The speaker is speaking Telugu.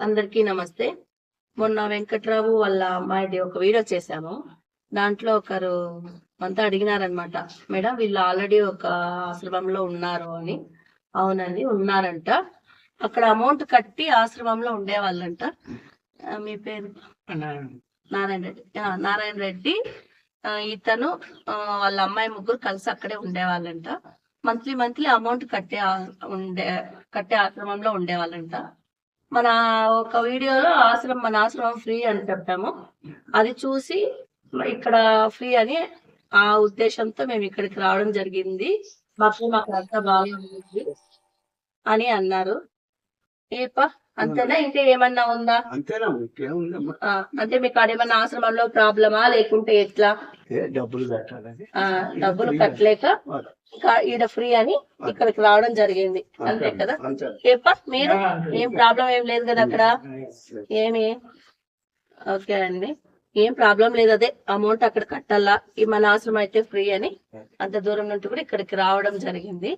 అందరికీ నమస్తే. మొన్న వెంకట్రావు వాళ్ళ అమ్మాయిది ఒక వీడియో చేశాము. దాంట్లో ఒకరు అంతా అడిగినారనమాట మేడం వీళ్ళు ఆల్రెడీ ఒక ఆశ్రమంలో ఉన్నారు అని. అవునండి ఉన్నారంట. అక్కడ అమౌంట్ కట్టి ఆశ్రమంలో ఉండేవాళ్ళంట. మీ పేరు? నారాయణ రెడ్డి. నారాయణ రెడ్డి. ఇతను వాళ్ళ అమ్మాయి ముగ్గురు కలిసి అక్కడే ఉండేవాళ్ళంట. మంత్లీ మంత్లీ అమౌంట్ కట్టే ఉండే కట్టే ఆశ్రమంలో ఉండేవాళ్ళంట. మన ఒక వీడియోలో ఆశ్రమం మన ఆశ్రమం ఫ్రీ అని చెప్పాము. అది చూసి ఇక్కడ ఫ్రీ అని ఆ ఉద్దేశంతో మేము ఇక్కడికి రావడం జరిగింది. మాకు మాకు అంతా బాగా ఉంది అని అన్నారు. ఏప? అంతేనా? ఇంకా ఏమన్నా ఉందా? అంతేనా? అంటే మీకు ఆడేమన్నా ఆశ్రమంలో ప్రాబ్లమా? లేకుంటే ఎట్లా? డబ్బులు కట్టాలని ఆ, డబ్బులు కట్టలేక ఇంకా ఈడ ఫ్రీ అని ఇక్కడికి రావడం జరిగింది. అంతే కదా? ఏప మీరు? ఏం ప్రాబ్లం ఏం లేదు కదా అక్కడ? ఏమి? ఓకే అండి. ఏం ప్రాబ్లం లేదు అదే. అమౌంట్ అక్కడ కట్టాలా? ఈ మన ఆశ్రమం అయితే ఫ్రీ అని. అంత దూరం నుండి కూడా ఇక్కడికి రావడం జరిగింది.